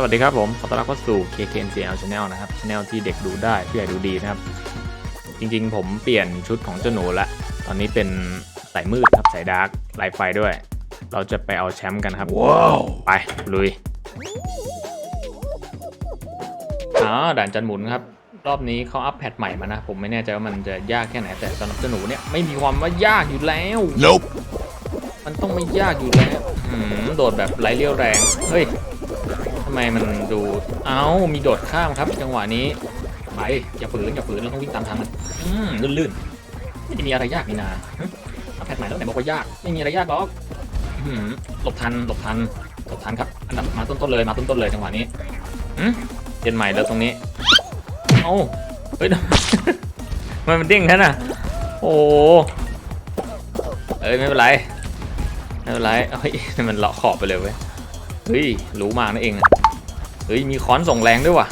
สวัสดีครับผมขอต้อนรับเข้าสู่ KKNCL Channel นะครับ Channel ที่เด็กดูได้ผู้ใหญ่ดูดีนะครับ จริงๆ ผมเปลี่ยนชุดของเจ้าหนูละ ตอนนี้เป็นสายมืดครับสายดาร์กลายไฟด้วย เราจะไปเอาแชมป์กันครับว้าวไป ลุยอ๋อด่านจันหมุนครับ รอบนี้เขาอัปแพทใหม่มานะ ผมไม่แน่ใจว่ามันจะยากแค่ไหน แต่สำหรับเจ้าหนูเนี่ยไม่มีความว่ายากอยู่แล้ว Nope. มันต้องไม่ยากอยู่แล้วอืมโดดแบบไร้เรี่ยวแรง เฮ้ยทำไมมันดูเอ้ามีโดดข้ามครับ จังหวะนี้ไปอย่าฝืนอย่าฝืนเราต้องวิ่งตามทางมันอืมลื่นๆไม่ได้มีอะไรยากนี่นาแพทใหม่แล้วไหนบอกว่ายากไม่มีอะไรยากหรอกหลบทันหลบทันหลบทันครับอันดับมาต้นๆเลยมาต้นๆเลยจังหวะนี้อืมเจนใหม่แล้วตรงนี้เอ้าเฮ้ยทำไมมันเด้งแค่น่ะโอ้เอ้ยไม่เป็นไรไม่เป็นไรเฮ้ยมันเลาะขอบไปเลยเว้ยเฮ้ยรู้มากนะเองอะ เฮ้ยมีค้อนส่งแรงด้วยว่ะ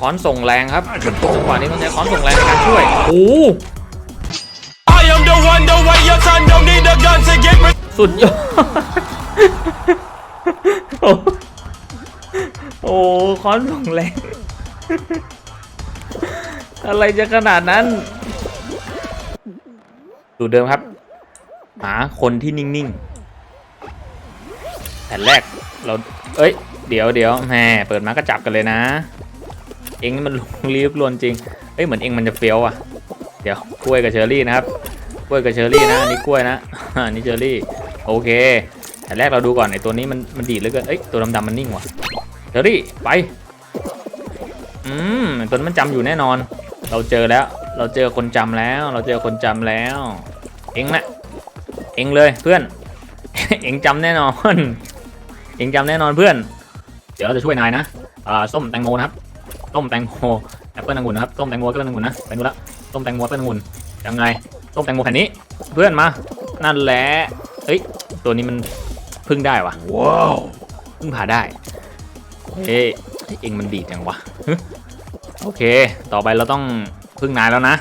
ค้อนส่งแรงครับจังหวะนี้ต้องใช้ค้อนส่งแรงในการช่วยโอ้สุดยอดโอ้โอ้ค้อนส่งแรงอะไรจะขนาดนั้นดูเดิมครับ หาคนที่นิ่งๆแผ่นแรกเราเอ้ย เดี๋ยวเดี๋ยวแหมเปิดมาก็จับกันเลยนะ เองนี่มันลุกลี้ลุกลนจริงเอ้ยเหมือนเองมันจะเฟี้ยวอะ เดี๋ยวกล้วยกับเชอร์รี่นะครับกล้วยกับเชอร์รี่นะอันนี้กล้วยนะอันนี้เชอร์รี่โอเคแต่แรกเราดูก่อนไอตัวนี้มันมันดีดเลือเกินเอ้ยตัวดำๆมันนิ่งว่ะเชอร์รี่ไปอืมตัวนั้นมันจำอยู่แน่นอน เราเจอแล้ว เราเจอคนจำแล้ว เราเจอคนจำแล้ว เองนะเองเลยเพื่อน เองจำแน่นอน เองจำแน่นอนเพื่อน เดี๋ยวเราจะช่วยนายนะอ่าส้มแตงโมนะครับส้มแตงโมแอปเปิลองุ่นนะครับส้มแตงโมแอปเปิลองุ่นนะไปดูละส้มแตงโมแอปเปิลองุ่นยังไงส้มแตงโมแผ่นนี้เพื่อนมานั่นแหละเฮ้ยตัวนี้มันพึ่งได้วะ Wow. พึ่งผ่าได้เอ้ยเองมันดีดจังวะโอเค ต่อไปเราต้องพึ่งนายแล้วนะ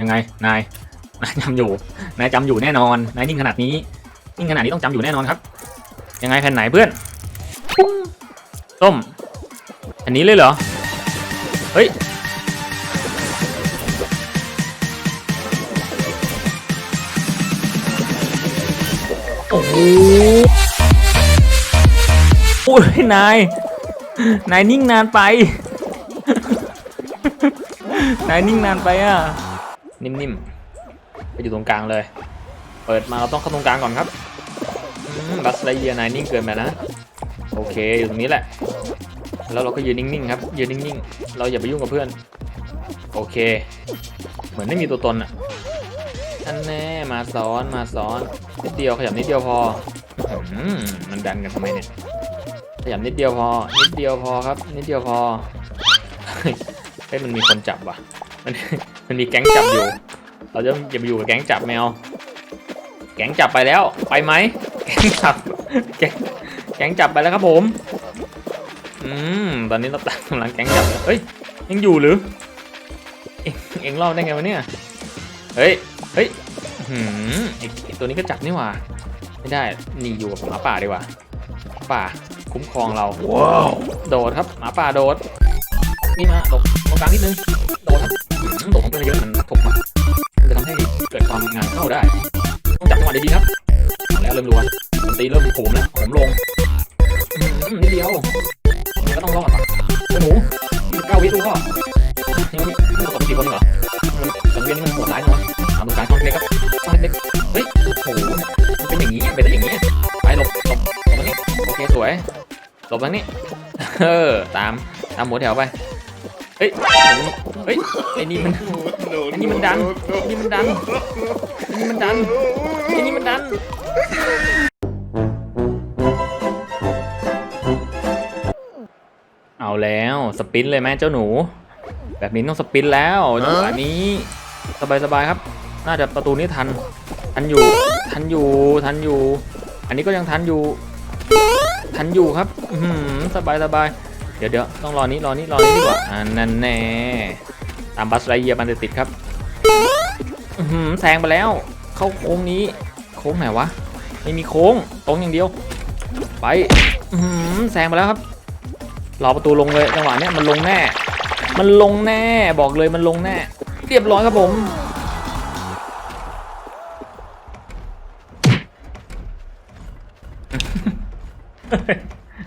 ยังไงนายนายจำอยู่นายจำอยู่แน่นอนนายนิ่งขนาดนี้นิ่งขนาดนี้ต้องจำอยู่แน่นอนครับ ยังไงแผ่นไหนเพื่อนปุ้ง ส้ม อันนี้เลยเหรอ เฮ้ย โอ้โหโอ้ยนาย นายนิ่งนานไป นายนิ่งนานไปอะ นิ่มๆ ไปอยู่ตรงกลางเลย เปิดมาเราต้องเข้าตรงกลางก่อนครับบัสไลเยียนายนิ่งเกินไปนะ โอเคอยู่ตรงนี้แหละ แล้วเราก็ยืนนิ่งๆครับยืนนิ่งๆ เราอย่าไปยุ่งกับเพื่อน โอเค เหมือนไม่มีตัวตนอะอันแน่มาซ้อนมาซ้อนนิดเดียวขยับนิดเดียวพออมมันดันกันทำไมเนี่ยขยับนิดเดียวพอ นิดเดียวพอครับ นิดเดียวพอเฮ้ยมันมีคนจับว่ะ มันมันมีแก๊งจับอยู่ เราจะอย่าไปอยู่กับแก๊งจับแมว แก๊งจับไปแล้ว ไปไหม แก๊งจับ แก๊ง ก๊งจับไปแล้วครับผม อืม ตอนนี้เราตั้งกำลังแก๊งจับเฮ้ย ยังอยู่หรือเอ็งเอ็งรอดได้ไงวะเนี่ย เฮ้ย เฮ้ยหืมไอ้ไอ้ตัวนี้ก็จับนี่หว่า ไม่ได้ นี่อยู่กับหมาป่าดีกว่าหมาป่าคุ้มครองเรา Wow. โดดครับ หมาป่าโดด นี่มาหลบตรงกลางนิดนึง โดดครับอืมโดดของเพื่อนเยอะมันถกมามันจะทำให้เกิดความงานเข้าได้ ต้องจับจังหวะดีๆครับ เอาแล้วเริ่มรัวดนตรีเริ่มโหมแล้วโหมลงอืมนิดเดียวก็ต้องรอดว่ะโอ้โหยี่สิบเก้าวิดูก็ยังไม่ไม่ตกสี่คนเหรอมันสังเวียนนี่มันโหดร้ายเนาะเอาตรงกลางช่องเล็กครับช่องเล็กเฮ้ยโอ้โหมันเป็นอย่างนี้เป็นอย่างนี้ไปหลบหลบหลบตรงนี้โอเคสวยหลบตรงนี้เออตามตามหัวแถวไปเฮ้ยเฮ้ยไอ้นี่มัน No, Anh nhìn mình đánh. ไอ้นี่มันดันไอ้นี่มันดัน ไอ้นี่มันดันเอาแล้วสปรินต์เลยไหมเจ้าหนู แบบนี้ต้องสปรินต์แล้วจังหวะนี้สบายๆครับ น่าจะประตูนี้ทัน ทันอยู่ ทันอยู่ ทันอยู่ อันนี้ก็ยังทันอยู่ ทันอยู่ครับอืสบายสบายๆเดี๋ยวเดี๋ยวต้องรอนี้รอนี้รอนี้ดีกว่าอ่านั่นแน่ ตามบัสไลเยียมันติดๆครับอื้อหือแซงไปแล้ว เข้าโค้งนี้ โค้งไหนวะ ไม่มีโค้ง ตรงอย่างเดียว ไปแซงไปแล้วครับ รอประตูลงเลยจังหวะเนี้ยมันลงแน่ มันลงแน่ บอกเลยมันลงแน่ เรียบร้อยครับผม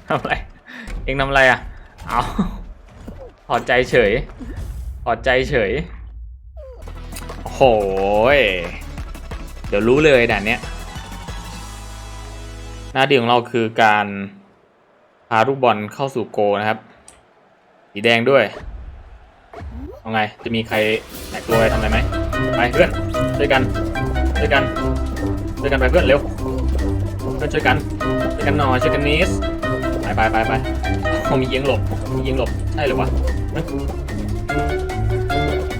ทำอะไร เองทำอะไรอะ เอาถอดใจเฉยถอดใจเฉย โอ้ย เดี๋ยวรู้เลยด่านเนี้ยหน้าที่ของเราคือการพาลูกบอลเข้าสู่โกลนะครับ สีแดงด้วยเอาไง จะมีใครแตกตัวไรทำอะไรไหมไปเพื่อนช่วยกันช่วยกันช่วยกันไปเพื่อนเร็วเพื่อนช่วยกันช่วยกันหน่อยช่วยกันนิสไปไปไปไปเขามีเอียงหลบมีเอียงหลบใช่หรือวะเฮ้ย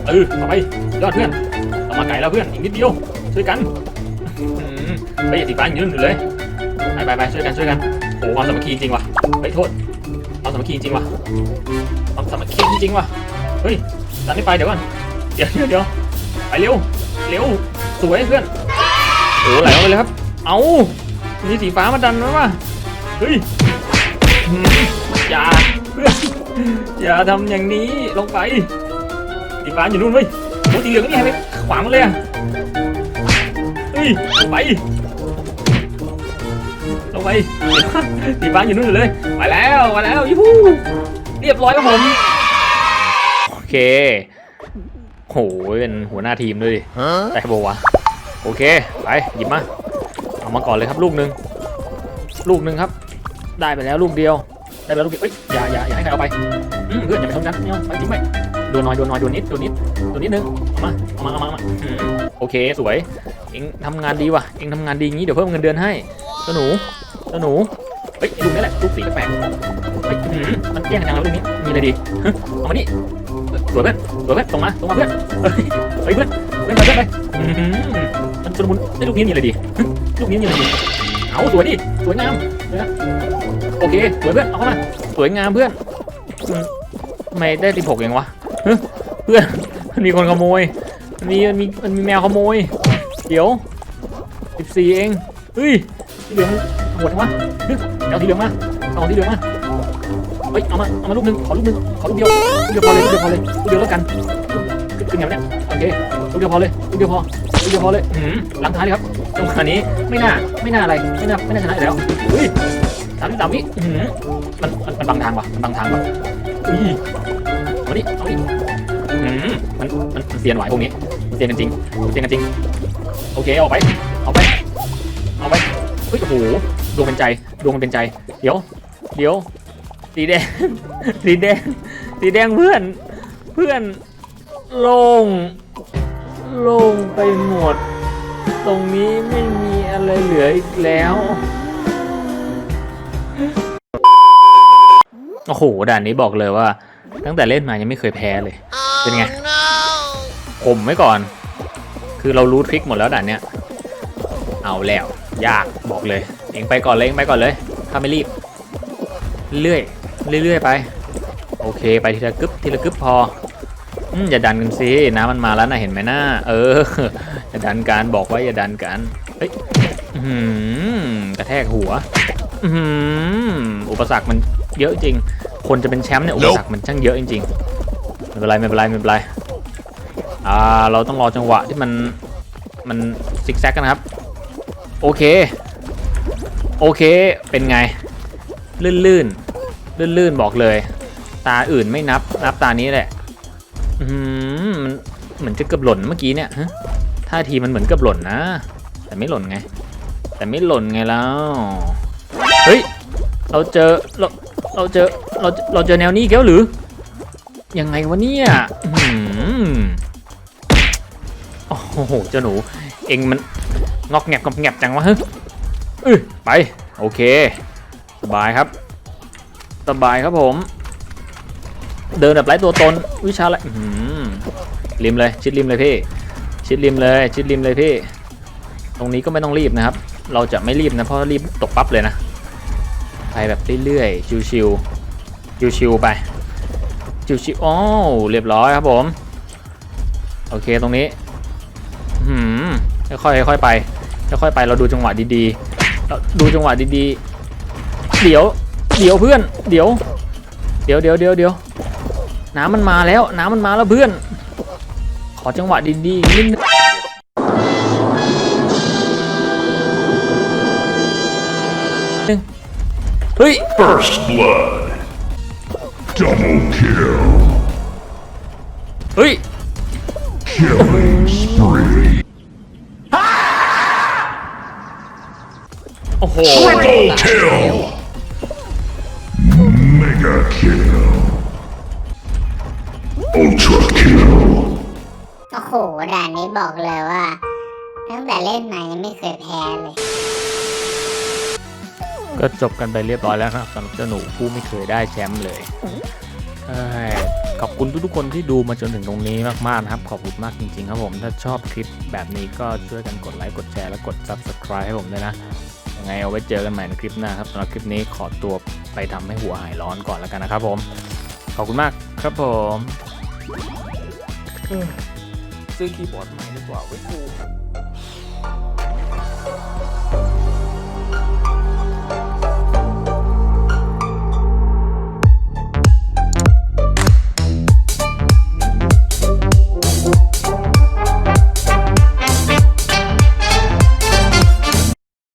เออเอาไปยอดเพื่อนเรามาไก่แล้วเพื่อนอีกนิดเดียว ช่วยกันไปอย่าสีฟ้าอย่างนี้อยู่เลย ไปไปไปช่วยกันช่วยกันโอ้ความสามัคคีจริงว่ะไปโทษความสามัคคีจริงว่ะความสามัคคีจริงว่ะ เฮ้ยตอนนี้ไปเดี๋ยวก่อนเดี๋ยวเดี๋ยวเดี๋ยวไปเร็ว เร็ว สวยเพื่อนโอ้ไหลออกไปเลยครับ เอามีสีฟ้ามาดันแล้วว่ะ เฮ้ย อย่าเพื่อนอย่าทำอย่างนี้ลงไปสีฟ้าอยู่นู่นเว้ยโอ้สีเหลืองนี่ให้ไปขวางมันเลยอะ ไปลงไปสีฟ้าอยู่นู่นอยู่เลยไปแล้วมาแล้วยูฮูเรียบร้อยครับผมโอเคโหเป็นหัวหน้าทีมด้วยดิได้ครับวะโอเคไปหยิบมาเอามาก่อนเลยครับลูกหนึ่งลูกหนึ่งครับ ได้ไปแล้วลูกเดียว ได้แล้วลูกเดียวเอ้ยอย่าอย่าอย่าให้ใครเอาไปอืมเพื่อนอย่าไปทำกันไม่เอาไปทิ้งไปโดนหน่อยโดนหน่อยโดนนิดโดนนิดโดนนิดนึงเอามาเอามาเอามาเอามาอืมโอเคสวย เอ็งทำงานดีว่ะเอ็งทำงานดีงี้เดี๋ยวเพิ่มเงินเดือนให้เจ้าหนูเจ้าหนูเฮ้ยลูกนี้แหละลูกสีแปลกๆเฮ้ยอื้อหือมันแย่งกันจังเลยลูกนี้มีอะไรดีฮะเอามานี่สวยเพื่อนสวยเพื่อนตรงมาตรงมาเพื่อนเฮ้ยเฮ้ยเพื่อนเพื่อนมาเพื่อนไปอื้อหือมันชุลมุนไอ้ลูกนี้มีอะไรดีฮะลูกนี้มีอะไรดี เอาสวยดิ สวยงามเดี๋ยวนะโอเค สวยเพื่อน เอาเข้ามา สวยงามเพื่อนทำไมได้สิบหกเองวะเพื่อนมันมีคนขโมยมันมีมันมีมันมีแมวขโมย เดี๋ยวสิบสี่เองเฮ้ยสีเหลืองหมดจังวะเฮ้ยเอาสีเหลืองมาเอาสีเหลืองมาเฮ้ย เอามา เอามาลูกหนึง ขอลูกหนึง ขอลูกเดียวลูกเดียวพอเลยลูกเดียวพอเลยลูกเดียวแล้วกันขึ้นไงวะเนี่ย โอเคลูกเดียวพอเลยลูกเดียวพอลูกเดียวพอเลยอืมหลังท้ายเลยครับ จังหวะนี้ไม่น่าไม่น่าอะไรไม่น่าไม่น่าชนะอยู่แล้วเฮ้ยสามสิบสามวิอืมมันมันมันบังทางว่ะมันบังทางว่ะเฮ้ยเอาดิเอาดิอืมมันมันมันเซียนไหวพวกนี้มันเซียนกันจริงมันเซียนกันจริง โอเคออกไปออกไปเอาไปเฮ้ยโอ้โหดวงเป็นใจดวงมันเป็นใจ เดี๋ยว เดี๋ยวสีแดงสีแดงสีแดงเพื่อน เพื่อนโล่งโล่งไปหมด ตรงนี้ไม่มีอะไรเหลืออีกแล้ว โอ้โห ด่านนี้บอกเลยว่า ตั้งแต่เล่นมายังไม่เคยแพ้เลย เป็นไง ผมไว้ก่อน คือเรารู้ทริคหมดแล้วด่านเนี้ย เอาแล้ว ยากบอกเลย เองไปก่อนเลยเองไปก่อนเลย ถ้าไม่รีบ เรื่อยๆเรื่อยๆไป โอเค ไปทีละกึบทีละกึบพออืมอย่าดันกันสิน้ำมันมาแล้วนะเห็นไหมหน้า เออ อย่าดันกันบอกว่าอย่าดันกันเฮ้ยอื้อหือกระแทกหัวอื้อหืออุปสรรคมันเยอะจริง คนจะเป็นแชมป์เนี่ยอุปสรรคมันช่างเยอะจริงๆไม่เป็นไรไม่เป็นไรไม่เป็นไรอ่าเราต้องรอจังหวะที่มันมันซิกแซกกันนะครับ โอเค โอเคเป็นไง ลื่นลื่นลื่นลื่นๆบอกเลย ตาอื่นไม่นับนับตานี้แหละอืมมันเหมือนจะเกือบหล่นเมื่อกี้เนี่ยฮะ ท่าทีมันเหมือนเกือบหล่นนะ แต่ไม่หล่นไง แต่ไม่หล่นไงแล้ว เฮ้ย เราเจอ เราเราเจอเราเราเจอแนวนี้อีกแล้วหรือ ยังไงวะเนี่ยโอ้โหเจ้าหนู เองมันงอกแงบงอกแงบจังวะเฮ้ยเอ้ยไป โอเค สบายครับ สบายครับผม เดินแบบไร้ตัวตนวิชาอะไร่ริมเลย ชิดริมเลยพี่ ชิดริมเลยชิดริมเลยพี่ ตรงนี้ก็ไม่ต้องรีบนะครับ เราจะไม่รีบนะเพราะรีบตกปั๊บเลยนะไปแบบเรื่อยๆชิวๆชิวๆไปชิวๆโอ้วเรียบร้อยครับผมโอเคตรงนี้หืมค่อยๆค่อยๆไปค่อยๆไปเราดูจังหวะดีๆเราดูจังหวะดีๆ เดี๋ยว เดี๋ยวเพื่อน เดี๋ยว เดี๋ยวเดี๋ยวเดี๋ยวเดี๋ยวน้ำมันมาแล้ว น้ำมันมาแล้วเพื่อน อจังหวะดีๆนิดนึงเฮ้ย First blood. Double kill. เฮ้ย Killing spree. โอ้โห Triple kill. Mega kill. ด่านนี้บอกเลยว่า ตั้งแต่เล่นมายังไม่เคยแพ้เลย ก็จบกันไปเรียบร้อยแล้วครับสำหรับเจ้าหนูผู้ไม่เคยได้แชมป์เลยเอ้ยขอบคุณทุกๆคนที่ดูมาจนถึงตรงนี้มากๆนะครับ ขอบคุณมากจริงๆครับผม ถ้าชอบคลิปแบบนี้ก็ช่วยกันกดไลค์กดแชร์และกด subscribe ให้ผมด้วยนะยังไงเอาไว้เจอกันใหม่ในคลิปหน้าครับสำหรับคลิปนี้ขอตัวไปทำให้หัวหายร้อนก่อนแล้วกันนะครับผม ขอบคุณมากครับผม ซื้อคีย์บอร์ดใหม่ดีกว่าไว้กูครับ